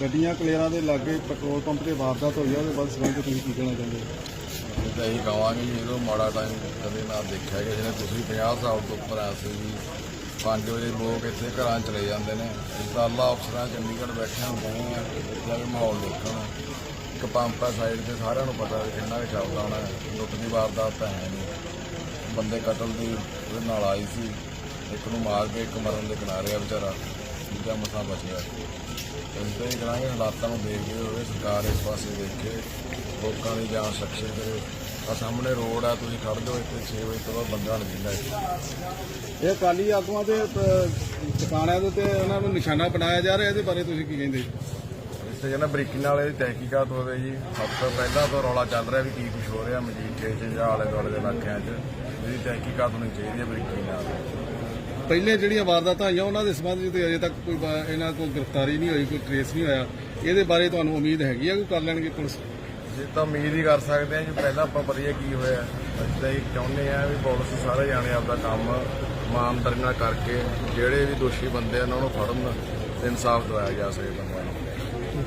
ਗੱਡੀਆਂ ਕਲੇਰਾਂ ਦੇ ਲਾਗੇ ਪੈਟਰੋਲ ਪੰਪ ਤੇ ਵਾਰਦਾਤ ਹੋਈ ਆ, ਉਹਦੇ ਬਾਅਦ ਸਬੰਧ ਤੁਸੀਂ ਕੀ ਕਹਿਣਾ ਚਾਹੁੰਦੇ ਹੋ? ਤਾਂ ਇਹੀ ਕਹਾਂਗੇ ਜੀ ਇਹਨੂੰ ਮਾੜਾ ਟਾਈਮ ਕਦੇ ਨਾ ਦੇਖਿਆ ਗਿਆ ਜਿਹਨੇ ਤੁਸੀਂ 50 ਸਾਲ ਤੋਂ ਉੱਪਰ ਐਸੇ ਜੀ। 5 ਵਜੇ ਲੋਕ ਇੱਥੇ ਘਰਾਂ ਚਲੇ ਜਾਂਦੇ ਨੇ। ਇਸ ਅਫਸਰਾਂ ਚੰਡੀਗੜ੍ਹ ਬੈਠਿਆਂ ਹੁੰਦੇ ਨੇ ਜਾ ਕੇ ਮਾਹੌਲ ਦੇਖਣ। ਇੱਕ ਪੰਪ ਆ ਸਾਈਡ ਤੇ, ਸਾਰਿਆਂ ਨੂੰ ਪਤਾ ਕਿੰਨਾ ਕੁ ਚੱਲਦਾ ਹੋਣਾ। ਲੁੱਟ ਦੀ ਵਾਰਦਾਤ ਤਾਂ ਹੈ ਨਹੀਂ। ਬੰਦੇ ਕਤਲ ਦੀ ਉਹਦੇ ਨਾਲ ਆਈ ਸੀ। ਇੱਕ ਨੂੰ ਮਾਰ ਕੇ, ਇੱਕ ਮਰਨ ਦੇ ਕਿਨਾਰੇ ਆ ਵਿਚਾਰਾ। ਦੂਜਾ ਮਸਾਂ ਬਚਿਆ। ਇਸ ਤਰ੍ਹਾਂ ਹੀ ਕਰਾਂਗੇ ਹਾਲਾਤਾਂ ਨੂੰ ਦੇਖਦੇ ਹੋਏ ਸਰਕਾਰ ਇਸ ਪਾਸੇ ਦੇਖੇ ਲੋਕਾਂ ਦੀ ਜਾਨ ਸੁਰੱਖਿਅਤ ਕਰੇ। ਆ ਸਾਹਮਣੇ ਰੋਡ ਆ ਤੁਸੀਂ ਖੜ ਜਾਓ ਇੱਥੇ 6 ਵਜੇ ਤੋਂ ਬਾਅਦ ਬੰਦਾ ਨਹੀਂ ਦਿੰਦਾ ਇਹ ਅਕਾਲੀ ਆਗੂਆਂ ਦੇ ਟਿਕਾਣਿਆਂ ਦੇ ਉੱਤੇ ਉਹਨਾਂ ਨੂੰ ਨਿਸ਼ਾਨਾ ਬਣਾਇਆ ਜਾ ਰਿਹਾ ਇਹਦੇ ਬਾਰੇ ਤੁਸੀਂ ਕੀ ਕਹਿੰਦੇ? ਇੱਥੇ ਕਹਿੰਦਾ ਬਰੀਕੀ ਨਾਲ ਇਹਦੀ ਤਹਿਕੀਕਾਤ ਹੋਵੇ ਜੀ। ਸਭ ਤੋਂ ਪਹਿਲਾਂ ਤਾਂ ਰੌਲਾ ਚੱਲ ਰਿਹਾ ਵੀ ਕੀ ਕੁਝ ਹੋ ਰਿਹਾ ਮਜੀਠੇ 'ਚ ਜਾਂ ਆਲੇ ਦੁਆਲੇ ਦੇ ਇਲਾਕਿਆਂ 'ਚ। ਇਹਦੀ ਤਹਿਕੀਕਾਤ ਹੋਣੀ ਚਾਹੀਦੀ ਹੈ ਬਰੀਕੀ ਨਾਲ। ਪਹਿਲੇ ਜਿਹੜੀਆਂ ਵਾਰਦਾਤਾਂ ਹੋਈਆਂ ਉਹਨਾਂ ਦੇ ਸੰਬੰਧ ਵਿੱਚ ਅਜੇ ਤੱਕ ਕੋਈ ਇਹਨਾਂ ਕੋਲ ਗ੍ਰਿਫਤਾਰੀ ਨਹੀਂ ਹੋਈ ਕੋਈ ਟ੍ਰੇਸ ਨਹੀਂ ਹੋਇਆ। ਇਹਦੇ ਬਾਰੇ ਤੁਹਾਨੂੰ ਉਮੀਦ ਹੈਗੀ ਆ ਕਿ ਕਰ ਲੈਣਗੇ ਪੁਲਿਸ? ਜੇ ਤਾਂ ਉਮੀਦ ਹੀ ਕਰ ਸਕਦੇ ਹਾਂ ਜੀ ਪਹਿਲਾਂ ਆਪਾਂ ਵਧੀਆ ਕੀ ਹੋਇਆ। ਅਸੀਂ ਇਹ ਚਾਹੁੰਦੇ ਆ ਵੀ ਪੁਲਿਸ ਸਾਰੇ ਜਾਣੇ ਆਪਦਾ ਕੰਮ ਇਮਾਨਦਾਰੀ ਨਾਲ ਕਰਕੇ ਜਿਹੜੇ ਵੀ ਦੋਸ਼ੀ ਬੰਦੇ ਆ ਉਹਨਾਂ ਨੂੰ ਫੜਨ ਤੇ ਇਨਸਾਫ ਦਿਵਾਇਆ ਜਾ ਸਕੇ ਬੰਦਿਆਂ ਨੂੰ।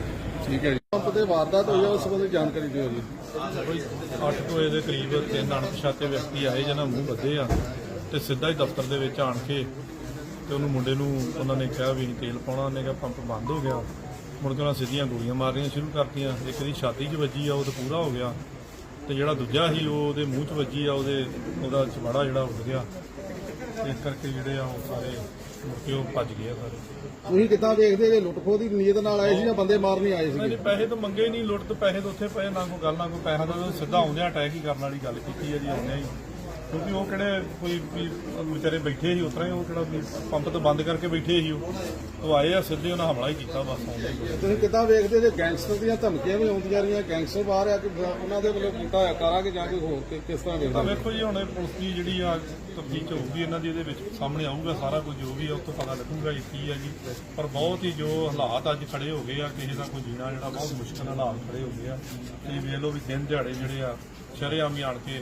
ਠੀਕ ਹੈ ਜੀ। ਪੰਪ ਤੇ ਵਾਰਦਾਤ ਹੋਈ ਆ ਉਸ ਸੰਬੰਧੀ ਜਾਣਕਾਰੀ ਦਿਓ ਜੀ। ਕੋਈ 8 ਵਜੇ ਦੇ ਕਰੀਬ ਤਿੰਨ ਅਣਪਛਾਤੇ ਵਿਅਕਤੀ ਆਏ ਜਿਹਨਾਂ ਮੂੰਹ ਬੱਧੇ ਆ। ਤੇ ਸਿੱਧਾ ਹੀ ਦਫ਼ਤਰ ਦੇ ਵਿੱਚ ਆਣ ਕੇ ਤੇ ਉਹਨੂੰ ਮੁੰਡੇ ਨੂੰ ਉਹਨਾਂ ਨੇ ਕਿਹਾ ਵੀ ਤੇਲ ਪਾਉਣਾ ਉਹਨੇ ਕਿਹਾ ਪੰਪ ਬੰਦ ਹੋ ਗਿਆ। ਮੁੜ ਕੇ ਉਹਨਾਂ ਸਿੱਧੀਆਂ ਗੋਲੀਆਂ ਮਾਰਨੀਆਂ ਸ਼ੁਰੂ ਕਰਤੀਆਂ। ਇੱਕ ਦੀ ਛਾਤੀ 'ਚ ਵੱਜੀ ਆ ਉਹ ਤਾਂ ਪੂਰਾ ਹੋ ਗਿਆ। ਤੇ ਜਿਹੜਾ ਦੂਜਾ ਸੀ ਉਹ ਉਹਦੇ ਮੂੰਹ 'ਚ ਵੱਜੀ ਆ ਉਹਦੇ ਉਹਦਾ ਚਵਾੜਾ ਜਿਹੜਾ ਉੱਡ ਗਿਆ। ਇਸ ਕਰਕੇ ਜਿਹੜੇ ਆ ਉਹ ਸਾਰੇ ਮੁੜ ਕੇ ਉਹ ਭੱਜ ਗਏ ਆ ਸਾਰੇ। ਤੁਸੀਂ ਕਿੱਦਾਂ ਦੇਖਦੇ ਜੇ ਲੁੱਟ ਖੋਹ ਦੀ ਨੀਅਤ ਨਾਲ ਆਏ ਸੀ ਜਾਂ ਬੰਦੇ ਮਾਰਨ ਹੀ ਆਏ ਨਹੀਂ ਸੀ ਪੈਸੇ ਤਾਂ ਮੰਗੇ ਨਹੀਂ ਲੁੱਟ ਤੇ ਪੈਸੇ ਤਾਂ ਉੱਥੇ ਪਏ ਨਾ ਕੋਈ ਗੱਲ ਨਾ ਕੋਈ ਪੈਸਾ ਤਾਂ ਸਿੱਧਾ ਆਉਂਦਿਆਂ ਅਟੈਕ ਹੀ ਕਰਨ ਵਾਲੀ ਗੱਲ ਕੀਤੀ ਹੈ ਜੀ ਆਉਂਦਿਆਂ ਹੀ। ਕਿਉਂਕਿ ਉਹ ਕਿਹੜੇ ਕੋਈ ਵੀ ਵਿਚਾਰੇ ਬੈਠੇ ਸੀ ਉਤਰਾ ਹੀ ਉਹ ਕਿਹੜਾ ਵੀ ਪੰਪ ਤੋਂ ਬੰਦ ਕਰਕੇ ਬੈਠੇ ਸੀ ਉਹ। ਉਹ ਆਏ ਆ ਸਿੱਧੇ ਉਹਨਾਂ ਹਮਲਾ ਹੀ ਕੀਤਾ ਬਸ ਆਉਂਦੇ ਹੀ ਤੁਸੀਂ ਕਿੱਦਾਂ ਵੇਖਦੇ ਜੇ ਗੈਂਗਸਟਰ ਦੀਆਂ ਧਮਕੀਆਂ ਵੀ ਆਉਂਦੀਆਂ ਰਹੀਆਂ ਗੈਂਗਸਟਰ ਬਾਹਰ ਆ ਕਿ ਉਹਨਾਂ ਦੇ ਵੱਲੋਂ ਕੀਤਾ ਹੋਇਆ ਕਰਾਂਗੇ ਜਾਂ ਕੋਈ ਹੋਰ ਕਿ- ਕਿਸ ਤਰ੍ਹਾਂ ਤਾਂ ਵੇਖਦੇ ਵੇਖੋ ਜੀ ਹੁਣ ਇਹ ਪੁਲਿਸ ਦੀ ਜਿਹੜੀ ਆ ਤਫਤੀਸ਼ ਹੋਊਗੀ ਇਹਨਾਂ ਦੀ ਇਹਦੇ ਵਿੱਚ ਸਾਹਮਣੇ ਆਊਗਾ ਸਾਰਾ ਕੁਝ ਜੋ ਵੀ ਆ ਤੋਂ ਪਤਾ ਲੱਗੂਗਾ ਜੀ ਕੀ ਹੈ ਜੀ। ਪਰ ਬਹੁਤ ਹੀ ਜੋ ਹਾਲਾਤ ਅੱਜ ਖੜੇ ਹੋ ਗਏ ਆ ਕਿਸੇ ਦਾ ਕੋਈ ਜੀਣਾ ਜਿਹੜਾ ਬਹੁਤ ਮੁਸ਼ਕਲ ਹਾਲਾਤ ਖੜੇ ਹੋ ਗਏ ਆ। ਤੇ ਵੇਖ ਲਓ ਵੀ ਦਿਨ ਦਿਹਾੜੇ ਜਿਹੜੇ ਆ ਸ਼ਰੇਆਮ ਹੀ ਆਣ ਕੇ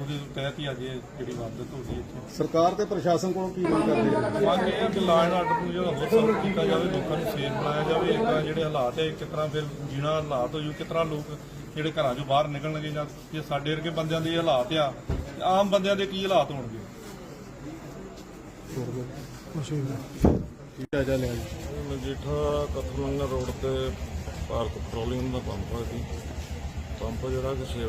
ਉਹਦੇ ਤਹਿਤ ਹੀ ਅੱਜ ਇਹ ਜਿਹੜੀ ਵਾਰਦਾਤ ਹੋ ਗਈ ਇੱਥੇ। ਸਰਕਾਰ ਤੇ ਪ੍ਰਸ਼ਾਸਨ ਕੋਲੋਂ ਕੀ ਮੰਗ ਕਰਦੇ ਹੋ? ਮੰਗ ਇਹ ਆ ਕਿ ਲਾਇਨ ਆਰਡਰ ਨੂੰ ਜਿਹੜਾ ਹੋਰ ਸਖਤ ਕੀਤਾ ਜਾਵੇ ਲੋਕਾਂ ਨੂੰ ਸੇਫ ਬਣਾਇਆ ਜਾਵੇ। ਤਰ੍ਹਾਂ ਜਿਹੜੇ ਹਾਲਾਤ ਹੈ ਕਿਸ ਤਰ੍ਹਾਂ ਫਿਰ ਜੀਣਾ ਹਾਲਾਤ ਹੋ ਜੂ ਕਿਸ ਤਰ੍ਹਾਂ ਲੋਕ ਜਿਹੜੇ ਘਰਾਂ ਚੋਂ ਬਾਹਰ ਨਿਕਲਣਗੇ ਜਾਂ ਜੇ ਸਾਡੇ ਵਰਗੇ ਬੰਦਿਆਂ ਦੇ ਹਾਲਾਤ ਆ ਆਮ ਬੰਦਿਆਂ ਦੇ ਕੀ ਹਾਲਾਤ ਹੋਣਗੇ? ਠੀਕ ਹੈ ਜਾ ਲਿਆ ਜੀ? ਮਜੀਠਾ ਕਥਮੰਗਾ ਰੋਡ ਤੇ ਭਾਰਤ ਪੈਟਰੋਲੀਅਮ ਦਾ ਪੰਪ ਹੈ ਜੀ। ਪੰਪ ਜਿਹੜਾ ਕਿ